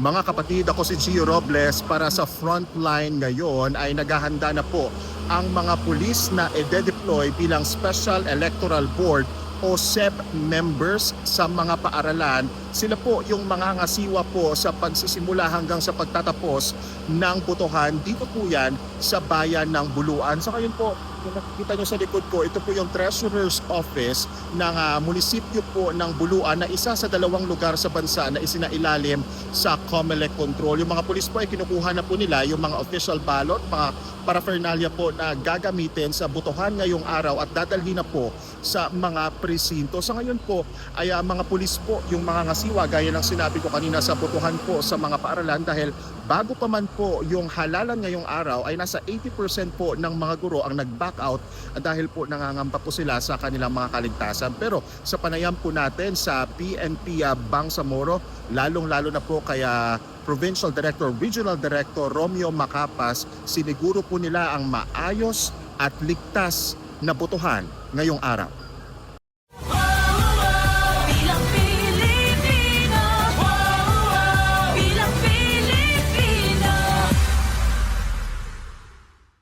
Mga kapatid, ako si Gio Robles para sa frontline ngayon ay naghahanda na po ang mga pulis na ide-deploy bilang Special Electoral Board o SEB members sa mga paaralan. Sila po yung mga ngasiwa po sa pagsisimula hanggang sa pagtatapos ng botohan. Dito po yan sa bayan ng Buluan. Sa ngayon po, kung nakikita nyo sa likod ko, ito po yung Treasurer's Office ng ah, munisipyo po ng Buluan na isa sa dalawang lugar sa bansa na isinailalim sa COMELEC control. Yung mga pulis po ay kinukuha na po nila yung mga official ballot, mga paraphernalia po na gagamitin sa botohan ngayong araw at dadalhin na po sa mga presinto. Sa ngayon po ay ah, mga pulis po yung mga ngasiwa gaya ng sinabi ko kanina sa botohan po sa mga paaralan dahil bago pa man po yung halalan ngayong araw ay nasa 80% po ng mga guro ang nag-back out dahil po nangangamba po sila sa kanilang mga kaligtasan. Pero sa panayam po natin sa PNP ah, Bangsamoro, lalong-lalo na po kaya Provincial Director, Regional Director Romeo Macapas, siniguro po nila ang maayos at ligtas na botohan ngayong araw.